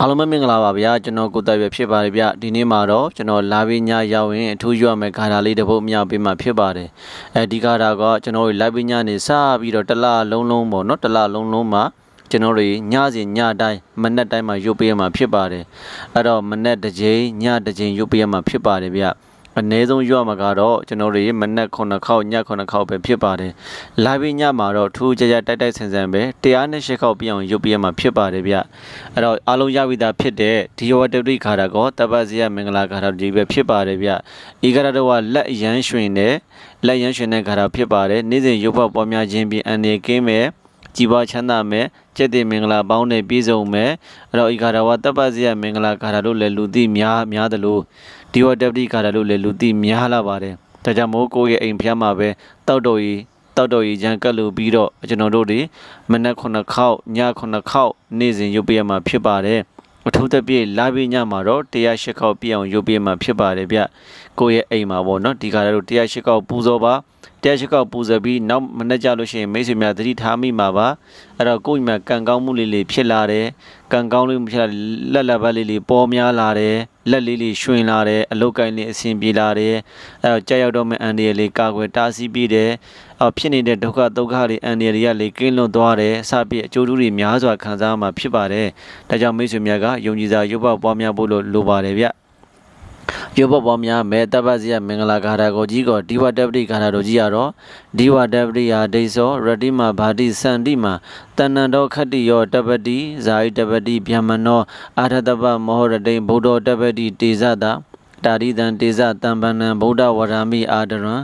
အားလုံးပဲမင်္ဂလာပါဗျာကျွန်တော်ကိုတက်ရဖြစ်ပါတယ်ဗျဒီနေ့မှာတော့ကျွန်တော်လာပြီးညရောက်ရင်အထူးရွတ်မဲ့ဂါထာလေးတစ်ပုဒ်မြောက်ပေးမှဖြစ်ပါတယ်အဲဒီဂါထာကကျွန်တော်တို့လာပြီးညနေစပြီးတော့တစ်လလုံးလုံးပေါ့နော်တစ်လလုံးလုံးမှာကျွန်တော်တို့ညစဉ်ညတိုင်းမနက်တိုင်းမှာရုပ်ပေးရမှာဖြစ်ပါတယ်အဲ့တော့မနက်တစ်ချိန်ညတစ်ချိန်ရုပ်ပေးရမှာဖြစ်ပါတယ်ဗျ အနည်းဆုံးရွမှာကတော့ကျွန်တော်တို့မနက်9ခေါက်ည9ခေါက်ပဲဖြစ်ပါတယ်။လာပြီးညမှာတော့ထူးကြကြတိုက်တိုက်ဆန်ဆန်ပဲ108ခေါက်ပြအောင်ရုပ်ပြရမှာဖြစ်ပါတယ်ဗျ။အဲ့တော့အားလုံးရပြီသားဖြစ်တဲ့ဒီယောတတိခါရကောတပတ်စီယမင်္ဂလာခါရဒီပဲဖြစ်ပါတယ်ဗျ။ဤခါရတော့လက်အရန်ရွှင်တဲ့လက်ရန်ရွှင်တဲ့ခါရဖြစ်ပါတယ်။နေ့စဉ်ရုပ်ဖောက်ပေါ်များခြင်းပြီးအန်နေကင်းမဲ့ကြည်ပွားချမ်းသာမဲ့ကျက်တဲ့မင်္ဂလာပေါင်းနဲ့ပြည့်စုံမဲ့အဲ့တော့ဤခါရဝတပတ်စီယမင်္ဂလာခါရတို့လည်းလူသိများများသလို ဒီဝတပတိခါရတို့လည်းလူသိများလာပါတယ်ဒါကြောင့်မို့ကိုယ့်ရဲ့အိမ်ဖျားမှာပဲတောက်တော်ကြီးတောက်တော်ကြီးချမ်းကပ်လို့ပြီးတော့ကျွန်တော်တို့တွေမနက်9ခေါက်ည9ခေါက်နေ့စဉ်ရုပ်ပြရမှာဖြစ်ပါတယ်အထူးသဖြင့်လာပြီးညမှာတော့108ခေါက်ပြအောင်ရုပ်ပြမှာဖြစ်ပါတယ်ဗျကိုယ့်ရဲ့အိမ်မှာပေါ့နော်ဒီခါရတို့108ခေါက်ပူဇော်ပါ 108ခေါက်ပူဇော်ပြီးနောက်မနေ့ကျလို့ရှိရင်မိတ်ဆွေများသတိထားမိမှာပါအဲ့တော့ကိုယ့်မှာကံကောင်းမှုလေးလေးဖြစ်လာတယ်ကံကောင်းလေးဖြစ်လာလက်လက်ပတ်လေးလေးပေါ်များလာတယ်လက်လေးလေးရွှင်လာတယ်အလုတ်ကိုင်းလေးအဆင်ပြေလာတယ်အဲ့တော့ကြာရောက်တော့မဲ့အန်ဒီရလေးကာကွယ်တားဆီးပြီးတယ်အော်ဖြစ်နေတဲ့ဒုက္ခဒုက္ခတွေအန်ဒီရတွေကလေးကင်းလွတ်သွားတယ်စပြည့်အကျိုးတူတွေများစွာခံစားမှာဖြစ်ပါတယ်ဒါကြောင့်မိတ်ဆွေများကယုံကြည်စွာရုပ်ပေါပွားများဖို့လို့လိုပါတယ်ဗျရု ပ်ပေါပွားများမဲတပတ်စီယမင်္ဂလာဂါထာကိုကြီးကဒီဝတပတိဂါထာတို့ကြီးရတော့ဒီဝတပတိဟာဒိသော ရတိမဘာတိစန္တိမတဏ္ဏတောခတ္တိယောတပတိဇာယိတပတိဗျမနောအာထတပမောဟရတိဗုဒ္ဓတပတိတေဇတာတာရိတံတေဇတံပန္နံဗုဒ္ဓဝရမိအာဒရံ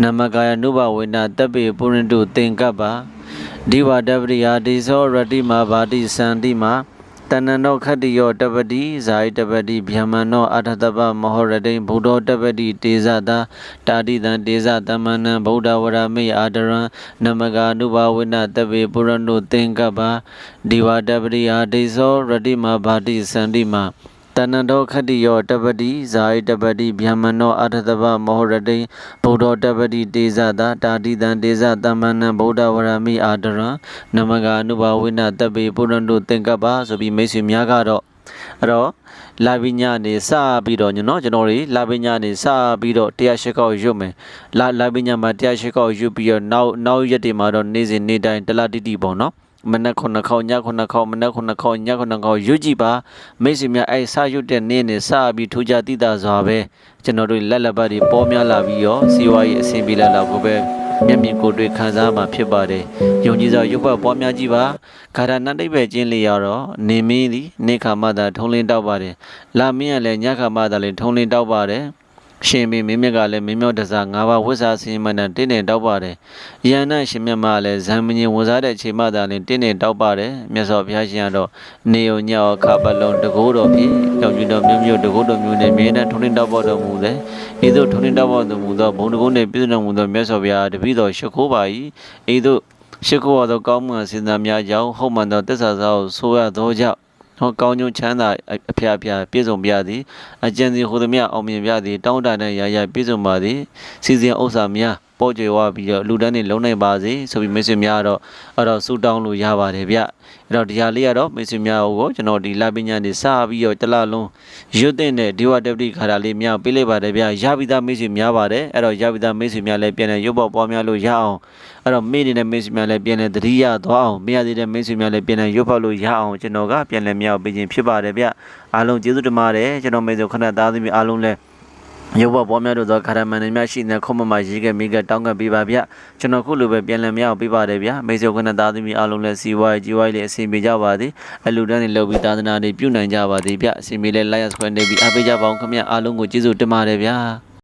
နမကာယနုဘဝေနတပ်ပေပုရိတုသင်္ကပ္ပဒီဝတပတိဟာဒိသောရတိမဘာတိစန္တိမ တဏ္ဏနောခတ္တိယောတပတိဇာယတပတိဗျမနောအထတပမဟောရတိဗုဒ္ဓတပတိတေဇတာတာတိတံတေဇတမနံဗုဒ္ဓဝရမိအာဒရံနမကာနုဘဝိနတပေပုရဏုသင်္ကပ္ပဒီဝတပတိအာဒိသောရတိမဘာတိစန္တိမ တဏ္ဏတောခတ္တိယောတပတိဇာယတပတိဗျမနောအထတပမဟောရတိဗုဒ္ဓတပတိတေဇတာတာတိတံတေဇတမနံဗုဒ္ဓဝရမိအာဒရံနမကာနုဘဝိနတပေပုရဏုသင်္ကပ္ပဆိုပြီးမိတ်ဆွေများကတော့အဲ့တော့လာပညာနေစပြီးတော့ညနော်ကျွန်တော်တွေလာပညာနေစပြီးတော့108ကောက်ရွတ်မယ်လာလာပညာမှာ108ကောက်ရွတ်ပြီးတော့နောက်နောက်ရက်တွေမှာတော့နေ့စဉ်နေ့တိုင်းတလတိတိပေါ့နော် မနက်9ခေါက်ည9ခေါက်မနက်9ခေါက်ည9ခေါက်ရွတ်ကြည့်ပါမိတ်ဆွေများအဲ့စရွတ်တဲ့နေ့နဲ့စပြီးထူကြတိတာစွာပဲကျွန်တော်တို့လက်လက်ပတ်တွေပေါ်များလာပြီးရောစီဝါရေးအဆင်ပြေလာတော့ကိုပဲမျက်မြင်ကိုယ်တွေ့ခံစားမှာဖြစ်ပါတယ်။ယုံကြည်စွာရုပ်ပတ်ပွားများကြည့်ပါ။ခါရဏတိပဲကျင်းလေးရတော့နေမင်းသည်နေခါမှသာထုံးလင်းတောက်ပါတယ်။လာမင်းကလည်းညခါမှသာလည်းထုံးလင်းတောက်ပါတယ်။ ရှင်မင်းမင်းမြတ်ကလည်းမင်းမြောက်တစား၅ပါးဝိစာစင်းမနဲ့တင်းနေတောက်ပါတယ်။ယန္နရှင်မြတ်မလည်းဇံမင်းဝင်စားတဲ့ချိန်မှသာလည်းတင်းနေတောက်ပါတယ်။မြတ်စွာဘုရားရှင်ကတော့နေုံညောခါပတ်လုံးတကိုးတော်ဖြင့်ကြောင့်ကျွတော်မြို့မြို့တကိုးတော်မြို့နဲ့မြင်းနဲ့ထုံးလင်းတောက်ပေါ်တော်မူတယ်။ဤသို့ထုံးလင်းတောက်ပေါ်တော်မူသောဘုံတကုန်းနှင့်ပြည့်စုံတော်မူသောမြတ်စွာဘုရားတပည့်တော်ရှိခိုးပါ၏။ဤသို့ရှိခိုးရသောကောင်းမှုစင်သာများကြောင့်ဟုတ်မှန်သောတစ္ဆာသောဆိုရသောကြောင့် ဟောကောင်းကျိုးချမ်းသာအဖျားဖျားပြည့်စုံပြသည်အကျဉ်းစီဟူသည်မြအောင်မြင်ပြသည် တောင်းတတဲ့ရာရာပြည့်စုံပါသည်စီစဉ်ဥစ္စာများ ပေါ်ကြွယ်ဝပြီးတော့လူတန်းနေလုံးနိုင်ပါစေဆိုပြီးမိတ်ဆွေများတော့အဲ့တော့ဆူတောင်းလို့ရပါတယ်ဗျအဲ့တော့ဒီဟာလေးကတော့မိတ်ဆွေများကိုကျွန်တော်ဒီလာပညာနေစပြီးတော့တလလုံးရွတ်တဲ့ဒီဝတ္တပတိခါတာလေးများပေးလိုက်ပါတယ်ဗျရပိသားမိတ်ဆွေများပါတယ်အဲ့တော့ရပိသားမိတ်ဆွေများလည်းပြန်လည်ရုပ်ပေါ်ပွားများလို့ရအောင်အဲ့တော့မိနေတဲ့မိတ်ဆွေများလည်းပြန်လည်တတိယသွားအောင်မရသေးတဲ့မိတ်ဆွေများလည်းပြန်လည်ရုပ်ဖောက်လို့ရအောင်ကျွန်တော်ကပြန်လည်မြောက်ပေးခြင်းဖြစ်ပါတယ်ဗျအားလုံးကျေးဇူးတင်ပါတယ်ကျွန်တော်မိတ်ဆွေခဏသားသမီးအားလုံးလည်း ရုပ်ဘပေါ်များတို့သောခရမန်တွေများရှိနေခုံမမရေးခဲ့မိကတောင်းကပေးပါဗျကျွန်တော်ခုလိုပဲပြန်လည်မရအောင်ပေးပါတယ်ဗျမိတ်ဆွေခဏသားသမီးအားလုံးလည်းစီဝါးကြီးဝါးလေးအဆင်ပြေကြပါသည်အလူတန်းတွေလုပ်ပြီးသာသနာတွေပြုနိုင်ကြပါသည်ဗျအဆင်ပြေလဲလိုက်ရစခွဲနေပြီးအားပေးကြပါအောင်ခင်ဗျအားလုံးကိုကျေးဇူးတင်ပါတယ်ဗျ